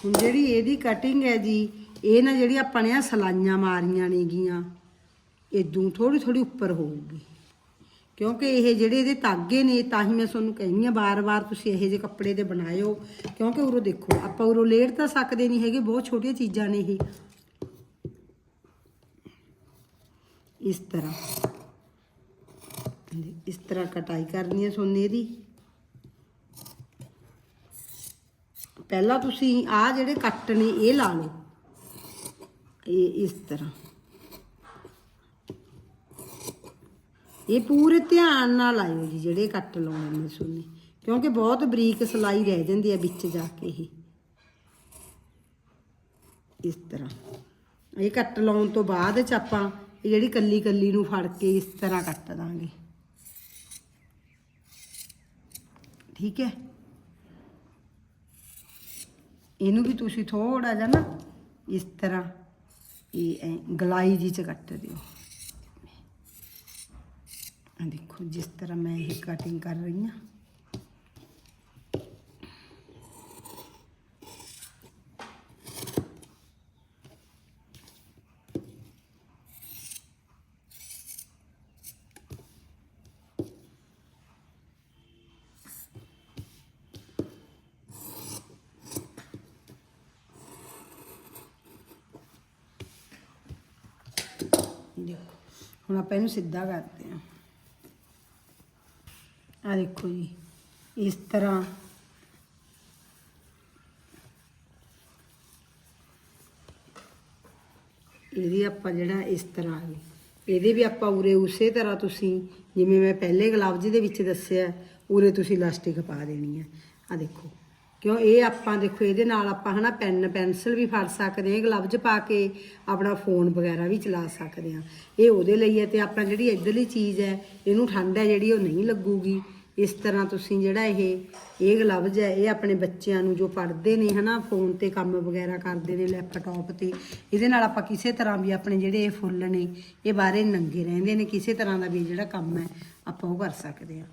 ਹੁਣ ਜਿਹੜੀ ਇਹਦੀ ਕਟਿੰਗ ਹੈ ਜੀ, ਇਹ ਨਾ ਜਿਹੜੀ ਆਪਾਂ ਨੇ ਆ ਸਲਾਈਆਂ ਮਾਰੀਆਂ ਨੇਗੀਆਂ ਇਦੋਂ ਥੋੜੀ ਥੋੜੀ ਉੱਪਰ ਹੋਊਗੀ। ਕਿਉਂਕਿ ਇਹ ਜਿਹੜੇ ਇਹਦੇ ਤਾਗੇ ਨੇ, ਤਾਂ ਹੀ ਮੈਂ ਤੁਹਾਨੂੰ ਕਹਿੰਦੀ ਆ ਬਾਰ-ਬਾਰ ਤੁਸੀਂ ਇਹੋ ਜਿਹੇ ਕੱਪੜੇ ਦੇ ਬਣਾਇਓ। ਕਿਉਂਕਿ ਉਰੋਂ ਦੇਖੋ, ਆਪਾਂ ਉਰੋਂ ਲੇਟ ਤਾਂ ਸਕਦੇ ਨਹੀਂ ਹੈਗੇ, ਬਹੁਤ ਛੋਟੀਆਂ ਚੀਜ਼ਾਂ ਨੇ ਇਹ। ਇਸ ਤਰ੍ਹਾਂ। ਇਸ ਤਰ੍ਹਾਂ ਕਟਾਈ ਕਰਨੀ ਹੈ ਸੋਨੇ ਦੀ। ਪਹਿਲਾਂ ਤੁਸੀਂ ਆ ਜਿਹੜੇ ਕੱਟ ਨੇ, ਇਹ ਲਾ ਲਓ। ਇਹ ਇਸ ਤਰ੍ਹਾਂ। ਇਹ ਪੂਰੇ ਧਿਆਨ ਨਾਲ ਲਾਇਓ ਜੀ, ਜਿਹੜੇ ਕੱਟ ਲਾਉਣੇ ਨੇ ਸੋਨੇ। ਕਿਉਂਕਿ ਬਹੁਤ ਬਰੀਕ ਸਲਾਈ ਰਹਿ ਜਾਂਦੀ ਹੈ ਵਿੱਚ ਜਾ ਕੇ ਇਹ। ਇਸ ਤਰ੍ਹਾਂ। ਇਹ ਕੱਟ ਲਾਉਣ ਤੋਂ ਬਾਅਦ ਚ ਆਪਾਂ ਇਹ ਜਿਹੜੀ ਕੱਲੀ ਕੱਲੀ ਨੂੰ ਫੜ ਕੇ ਇਸ ਤਰ੍ਹਾਂ ਕੱਟ ਦਾਂਗੇ। ਠੀਕ ਹੈ? ਇਹਨੂੰ ਵੀ ਤੁਸੀਂ ਥੋੜਾ ਜਿਹਾ ਨਾ ਇਸ ਤਰ੍ਹਾਂ ਇਹ ਗਲਾਈ ਜੀ ਚ ਕੱਟ ਦਿਓ। ਆ ਦੇਖੋ, ਜਿਸ ਤਰ੍ਹਾਂ ਮੈਂ ਇਹ ਕਟਿੰਗ ਕਰ ਰਹੀ ਹਾਂ। ਦੇਖੋ, ਹੁਣ ਆਪਾਂ ਇਹਨੂੰ ਸਿੱਧਾ ਕਰਦੇ ਹਾਂ। ਆ ਦੇਖੋ ਜੀ, ਇਸ ਤਰ੍ਹਾਂ। ਇਹਦੀ ਆਪਾਂ ਜਿਹੜਾ ਇਸ ਤਰ੍ਹਾਂ ਆ ਇਹਦੇ ਵੀ ਆਪਾਂ ਉਰੇ ਉਸੇ ਤਰ੍ਹਾਂ ਤੁਸੀਂ, ਜਿਵੇਂ ਮੈਂ ਪਹਿਲੇ ਗਲਵਜ਼ ਦੇ ਵਿੱਚ ਦੱਸਿਆ, ਉਰੇ ਤੁਸੀਂ ਇਲਾਸਟਿਕ ਪਾ ਦੇਣੀ ਹੈ। ਆ ਦੇਖੋ, ਕਿਉਂ ਇਹ ਆਪਾਂ ਦੇਖੋ, ਇਹਦੇ ਨਾਲ ਆਪਾਂ ਹਨਾ ਪੈਨ ਪੈਨਸਲ ਵੀ ਫੜ ਸਕਦੇ ਹਾਂ ਗਲਵਜ਼ ਪਾ ਕੇ ਆਪਣਾ ਫੋਨ ਵਗੈਰਾ ਵੀ ਚਲਾ ਸਕਦੇ ਹਾਂ। ਇਹ ਉਹਦੇ ਲਈ ਹੈ ਤੇ ਆਪਾਂ ਜਿਹੜੀ ਇੱਧਰਲੀ ਚੀਜ਼ ਹੈ, ਇਹਨੂੰ ਠੰਡ ਹੈ ਜਿਹੜੀ, ਉਹ ਨਹੀਂ ਲੱਗੂਗੀ। ਇਸ ਤਰ੍ਹਾਂ ਤੁਸੀਂ ਜਿਹੜਾ ਇਹ ਇਹ ਗਲਵਜ਼ ਹੈ, ਇਹ ਆਪਣੇ ਬੱਚਿਆਂ ਨੂੰ ਜੋ ਪੜ੍ਹਦੇ ਨੇ ਹਨਾ ਫੋਨ ਤੇ ਕੰਮ ਵਗੈਰਾ ਕਰਦੇ ਨੇ ਲੈਪਟਾਪ ਤੇ, ਇਹਦੇ ਨਾਲ ਆਪਾਂ ਕਿਸੇ ਤਰ੍ਹਾਂ ਵੀ ਆਪਣੇ ਜਿਹੜੇ ਇਹ ਫੁੱਲ ਨੇ, ਇਹ ਬਾਹਰੇ ਨੰਗੇ ਰਹਿੰਦੇ ਨੇ, ਕਿਸੇ ਤਰ੍ਹਾਂ ਦਾ ਵੀ ਜਿਹੜਾ ਕੰਮ ਹੈ, ਆਪਾਂ ਉਹ ਕਰ ਸਕਦੇ ਹਾਂ।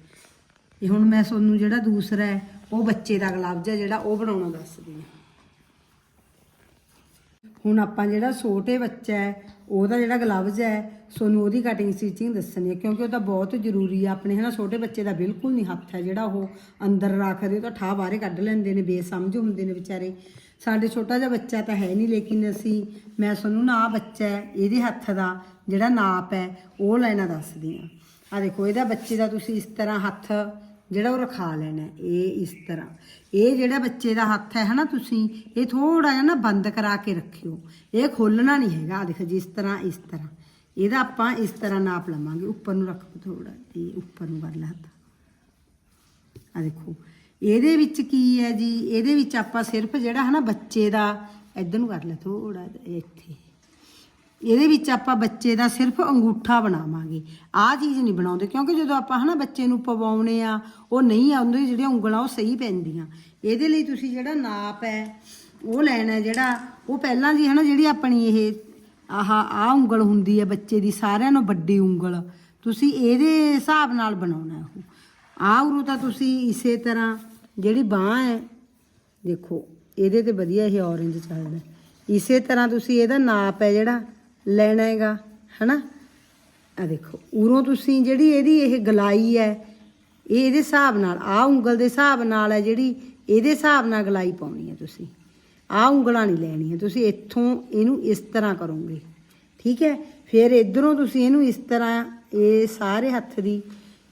ਇਹ ਹੁਣ ਮੈਂ ਤੁਹਾਨੂੰ ਜਿਹੜਾ ਦੂਸਰਾ ਹੈ, ਉਹ ਬੱਚੇ ਦਾ ਗਲਵਜ਼ ਹੈ, ਜਿਹੜਾ ਉਹ ਬਣਾਉਣਾ ਦੱਸਦੀ ਹਾਂ। ਹੁਣ ਆਪਾਂ ਜਿਹੜਾ ਛੋਟੇ ਬੱਚਾ ਹੈ ਉਹਦਾ ਜਿਹੜਾ ਗਲਵਜ਼ ਹੈ, ਤੁਹਾਨੂੰ ਉਹਦੀ ਕਟਿੰਗ ਸਟਿਚਿੰਗ ਦੱਸਣੀ ਹੈ, ਕਿਉਂਕਿ ਉਹ ਤਾਂ ਬਹੁਤ ਜ਼ਰੂਰੀ ਆ ਆਪਣੇ, ਹਨਾ, ਛੋਟੇ ਬੱਚੇ ਦਾ ਬਿਲਕੁਲ ਨਹੀਂ ਹੱਥ ਹੈ ਜਿਹੜਾ ਉਹ ਅੰਦਰ ਰੱਖਦੇ ਉਹ ਤਾਂ ਠਾਹ ਬਾਹਰੇ ਕੱਢ ਲੈਂਦੇ ਨੇ, ਬੇਸਮਝ ਹੁੰਦੇ ਨੇ ਵਿਚਾਰੇ। ਸਾਡੇ ਛੋਟਾ ਜਿਹਾ ਬੱਚਾ ਤਾਂ ਹੈ ਨਹੀਂ, ਲੇਕਿਨ ਅਸੀਂ, ਮੈਂ ਤੁਹਾਨੂੰ ਨਾ ਆਹ ਬੱਚਾ ਹੈ, ਇਹਦੇ ਹੱਥ ਦਾ ਜਿਹੜਾ ਨਾਪ ਹੈ, ਉਹ ਲੈਣਾ ਦੱਸਦੀ ਆ ਆ ਦੇਖੋ, ਇਹਦਾ ਬੱਚੇ ਦਾ ਤੁਸੀਂ ਇਸ ਤਰ੍ਹਾਂ ਹੱਥ ਜਿਹੜਾ ਉਹ ਰਖਾ ਲੈਣਾ ਇਹ ਇਸ ਤਰ੍ਹਾਂ। ਇਹ ਜਿਹੜਾ ਬੱਚੇ ਦਾ ਹੱਥ ਹੈ ਹਨਾ ਤੁਸੀਂ, ਇਹ ਥੋੜਾ ਜਿਹਾ ਨਾ ਬੰਦ ਕਰਾ ਕੇ ਰੱਖਿਓ। ਇਹ ਖੋਲਣਾ ਨਹੀਂ ਹੈਗਾ। ਆ ਦੇਖੋ ਜਿਸ ਤਰ੍ਹਾਂ, ਇਸ ਤਰ੍ਹਾਂ। ਇਹਦਾ ਆਪਾਂ ਇਸ ਤਰ੍ਹਾਂ ਨਾਪ ਲਵਾਂਗੇ। ਉੱਪਰ ਨੂੰ ਰੱਖੋ ਥੋੜਾ ਇਹ ਉੱਪਰ ਨੂੰ ਕਰ ਲੈ ਹੱਥ। ਆ ਦੇਖੋ। ਇਹਦੇ ਵਿੱਚ ਕੀ ਹੈ ਜੀ? ਇਹਦੇ ਵਿੱਚ ਆਪਾਂ ਸਿਰਫ ਜਿਹੜਾ ਹਨਾ ਬੱਚੇ ਦਾ, ਇੱਧਰ ਨੂੰ ਕਰ ਲੈ ਥੋੜਾ ਇੱਥੇ। ਇਹਦੇ ਵਿੱਚ ਆਪਾਂ ਬੱਚੇ ਦਾ ਸਿਰਫ ਅੰਗੂਠਾ ਬਣਾਵਾਂਗੇ। ਆਹ ਚੀਜ਼ ਨਹੀਂ ਬਣਾਉਂਦੇ, ਕਿਉਂਕਿ ਜਦੋਂ ਆਪਾਂ ਹਨਾ ਬੱਚੇ ਨੂੰ ਪਵਾਉਣੇ ਆ, ਉਹ ਨਹੀਂ ਆਉਂਦੇ ਜਿਹੜੀਆਂ ਉਂਗਲਾਂ ਉਹ ਸਹੀ ਪੈਂਦੀਆਂ। ਇਹਦੇ ਲਈ ਤੁਸੀਂ ਜਿਹੜਾ ਨਾਪ ਹੈ, ਉਹ ਲੈਣਾ ਜਿਹੜਾ, ਉਹ ਪਹਿਲਾਂ ਜੀ ਹਨਾ ਜਿਹੜੀ ਆਪਣੀ ਇਹ ਆਹ ਆ ਉਂਗਲ ਹੁੰਦੀ ਹੈ ਬੱਚੇ ਦੀ, ਸਾਰਿਆਂ ਨਾਲੋਂ ਵੱਡੀ ਉਂਗਲ, ਤੁਸੀਂ ਇਹਦੇ ਹਿਸਾਬ ਨਾਲ ਬਣਾਉਣਾ ਉਹ। ਆਹ ਉਰੂ ਤਾਂ ਤੁਸੀਂ ਇਸੇ ਤਰ੍ਹਾਂ ਜਿਹੜੀ ਬਾਹ ਹੈ, ਦੇਖੋ, ਇਹਦੇ ਤੇ ਵਧੀਆ ਇਹ orange ਚੱਲਦਾ। ਇਸੇ ਤਰ੍ਹਾਂ ਤੁਸੀਂ ਇਹਦਾ ਨਾਪ ਹੈ ਜਿਹੜਾ ਲੈਣਾ ਹੈਗਾ, ਹਨਾ? ਆ ਦੇਖੋ, ਉਰੋਂ ਤੁਸੀਂ ਜਿਹੜੀ ਇਹਦੀ ਇਹ ਗਲਾਈ ਹੈ, ਇਹ ਇਹਦੇ ਹਿਸਾਬ ਨਾਲ ਆ ਉਂਗਲ ਦੇ ਹਿਸਾਬ ਨਾਲ ਹੈ ਜਿਹੜੀ ਇਹਦੇ ਹਿਸਾਬ ਨਾਲ ਗਲਾਈ ਪਾਉਣੀ ਹੈ ਤੁਸੀਂ। ਆ ਉਂਗਲਾਂ ਨਹੀਂ ਲੈਣੀਆਂ, ਤੁਸੀਂ ਇੱਥੋਂ ਇਹਨੂੰ ਇਸ ਤਰ੍ਹਾਂ ਕਰੋਗੇ, ਠੀਕ ਹੈ? ਫਿਰ ਇਧਰੋਂ ਤੁਸੀਂ ਇਹਨੂੰ ਇਸ ਤਰ੍ਹਾਂ, ਇਹ ਸਾਰੇ ਹੱਥ ਦੀ,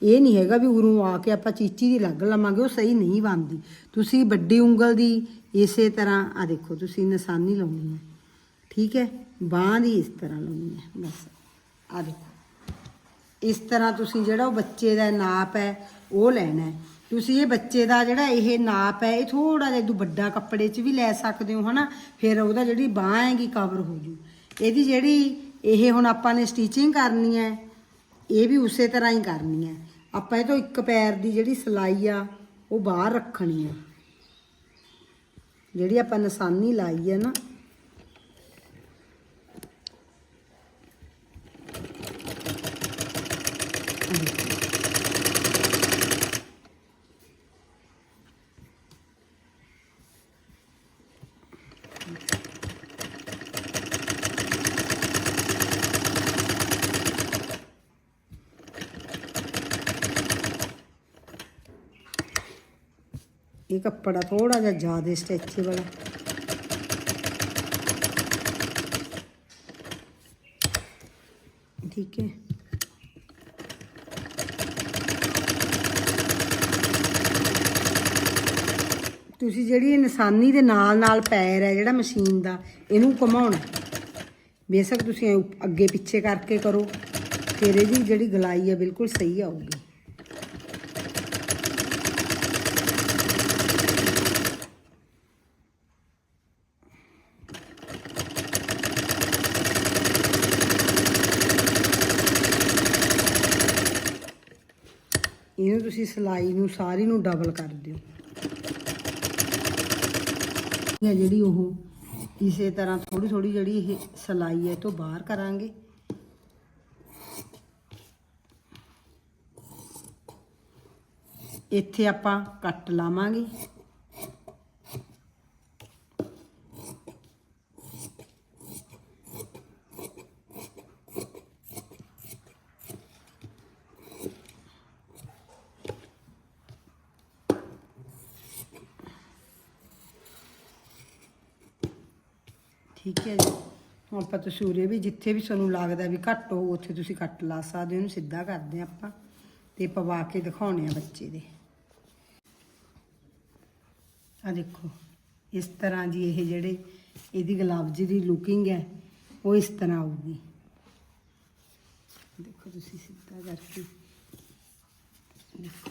ਇਹ ਨਹੀਂ ਹੈਗਾ ਵੀ ਉਰੋਂ ਆ ਕੇ ਆਪਾਂ ਚੀਚੀ ਦੀ ਲੱਗ ਲਵਾਂਗੇ, ਉਹ ਸਹੀ ਨਹੀਂ ਬਣਦੀ ਤੁਸੀਂ ਵੱਡੀ ਉਂਗਲ ਦੀ ਇਸੇ ਤਰ੍ਹਾਂ ਆ ਦੇਖੋ, ਤੁਸੀਂ ਨਿਸ਼ਾਨੀ ਲਾਉਣੀ ਹੈ। ਠੀਕ ਹੈ? ਬਾਹ ਦੀ ਇਸ ਤਰ੍ਹਾਂ ਲਾਉਣੀ ਹੈ, ਬਸ। ਆ ਦੇਖੋ। ਇਸ ਤਰ੍ਹਾਂ ਤੁਸੀਂ ਜਿਹੜਾ ਉਹ ਬੱਚੇ ਦਾ ਨਾਪ ਹੈ, ਉਹ ਲੈਣਾ ਹੈ। ਤੁਸੀਂ ਇਹ ਬੱਚੇ ਦਾ ਜਿਹੜਾ ਇਹ ਨਾਪ ਹੈ, ਇਹ ਥੋੜਾ ਜਿਹਾ ਇਦੋਂ ਵੱਡਾ ਕੱਪੜੇ 'ਚ ਵੀ ਲੈ ਸਕਦੇ ਹੋ, ਹਨਾ? ਫਿਰ ਉਹਦਾ ਜਿਹੜੀ ਬਾਹ ਹੈਗੀ ਕਵਰ ਹੋ ਜੂ। ਇਹਦੀ ਜਿਹੜੀ ਇਹ ਹੁਣ ਆਪਾਂ ਨੇ ਸਟਿਚਿੰਗ ਕਰਨੀ ਹੈ, ਇਹ ਵੀ ਉਸੇ ਤਰ੍ਹਾਂ ਹੀ ਕਰਨੀ ਹੈ। ਆਪਾਂ ਇਹ ਤੋਂ ਇੱਕ ਪੈਰ ਦੀ ਜਿਹੜੀ ਸਲਾਈ ਆ, ਉਹ ਬਾਹਰ ਰੱਖਣੀ ਹੈ। ਜਿਹੜੀ ਆਪਾਂ ਨਿਸ਼ਾਨੀ ਲਾਈ ਹੈ ਨਾ ਇਹ ਕੱਪੜਾ ਥੋੜਾ ਜਿਹਾ ਜ਼ਿਆਦਾ ਸਟੈਚੀ ਵਾਲਾ। ਠੀਕ ਹੈ। ਤੁਸੀਂ ਜਿਹੜੀ ਨਿਸ਼ਾਨੀ ਦੇ ਨਾਲ ਨਾਲ ਪੈਰ ਹੈ, ਜਿਹੜਾ ਮਸ਼ੀਨ ਦਾ, ਇਹਨੂੰ ਘੁਮਾਉਣਾ। ਬੇਸ਼ੱਕ ਤੁਸੀਂ ਅੱਗੇ ਪਿੱਛੇ ਕਰਕੇ ਕਰੋ। ਫਿਰ ਦੀ ਜਿਹੜੀ ਗਲਾਈ ਹੈ, ਬਿਲਕੁਲ ਸਹੀ ਆਊਗੀ। ਤੁਸੀਂ ਸਲਾਈ ਨੂੰ ਸਾਰੀ ਨੂੰ ਡਬਲ ਕਰ ਦਿਓ। ਇਹ ਜਿਹੜੀ ਉਹ ਇਸੇ ਤਰ੍ਹਾਂ ਥੋੜੀ ਥੋੜੀ ਜਿਹੜੀ ਇਹ ਸਲਾਈ ਹੈ ਇਹ ਤੋਂ ਬਾਹਰ ਕਰਾਂਗੇ। ਇੱਥੇ ਆਪਾਂ ਕੱਟ ਲਾਵਾਂਗੇ। ਠੀਕ ਹੈ ਜੀ। ਹੁਣ ਆਪਾਂ ਤਸੂਰੇ ਵੀ ਜਿੱਥੇ ਵੀ ਤੁਹਾਨੂੰ ਲੱਗਦਾ ਵੀ ਘੱਟ ਹੋ ਉੱਥੇ ਤੁਸੀਂ ਕੱਟ ਲਾ ਸਕਦੇ ਹੋ ਇਹਨੂੰ ਸਿੱਧਾ ਕਰਦੇ ਹਾਂ ਆਪਾਂ ਤੇ ਪਵਾ ਕੇ ਦਿਖਾਉਣੇ ਆ ਬੱਚੇ ਦੇ। ਆ ਦੇਖੋ, ਇਸ ਤਰ੍ਹਾਂ ਜੀ ਇਹ ਜਿਹੜੇ ਇਹਦੀ ਗੁਲਾਬ ਜੀ ਦੀ ਲੁਕਿੰਗ ਹੈ, ਉਹ ਇਸ ਤਰ੍ਹਾਂ ਆਊਗੀ। ਦੇਖੋ ਤੁਸੀਂ ਸਿੱਧਾ ਕਰਕੇ। ਦੇਖੋ।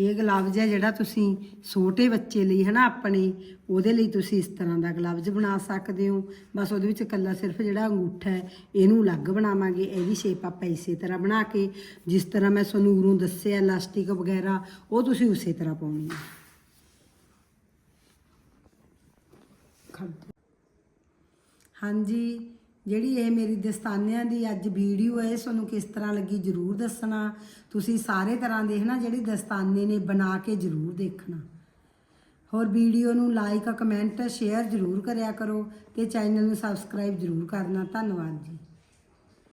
ਇਹ ਗਲਵਜ ਹੈ ਜਿਹੜਾ ਤੁਸੀਂ ਛੋਟੇ ਬੱਚੇ ਲਈ ਹਨਾ ਆਪਣੇ, ਉਹਦੇ ਲਈ ਤੁਸੀਂ ਇਸ ਤਰ੍ਹਾਂ ਦਾ ਗਲਵਜ ਬਣਾ ਸਕਦੇ ਹੋ। ਬਸ ਉਹਦੇ ਵਿੱਚ ਇਕੱਲਾ ਸਿਰਫ ਜਿਹੜਾ ਅੰਗੂਠਾ ਹੈ, ਇਹਨੂੰ ਅਲੱਗ ਬਣਾਵਾਂਗੇ। ਇਹਦੀ ਸ਼ੇਪ ਆਪਾਂ ਇਸੇ ਤਰ੍ਹਾਂ ਬਣਾ ਕੇ, ਜਿਸ ਤਰ੍ਹਾਂ ਮੈਂ ਤੁਹਾਨੂੰ ਉਰੋਂ ਦੱਸਿਆ ਇਲਾਸਟਿਕ ਵਗੈਰਾ, ਉਹ ਤੁਸੀਂ ਉਸੇ ਤਰ੍ਹਾਂ ਪਾਉਣੀ ਹੈ। ਹਾਂਜੀ। ਜਿਹੜੀ ਇਹ ਮੇਰੀ ਦਸਤਾਨਿਆਂ ਦੀ ਅੱਜ ਵੀਡੀਓ ਹੈ ਤੁਹਾਨੂੰ ਕਿਸ ਤਰ੍ਹਾਂ ਲੱਗੀ ਜਰੂਰ ਦੱਸਣਾ। ਤੁਸੀਂ ਸਾਰੇ ਤਰ੍ਹਾਂ ਦੇ ਹਨਾ ਜਿਹੜੇ ਦਸਤਾਨੇ ਨੇ ਬਣਾ ਕੇ ਜਰੂਰ ਦੇਖਣਾ। ਹੋਰ ਵੀਡੀਓ ਨੂੰ ਲਾਈਕ ਕਮੈਂਟ ਸ਼ੇਅਰ ਜਰੂਰ ਕਰਿਆ ਕਰੋ ਤੇ ਚੈਨਲ ਨੂੰ ਸਬਸਕ੍ਰਾਈਬ ਜਰੂਰ ਕਰਨਾ। ਧੰਨਵਾਦ ਜੀ।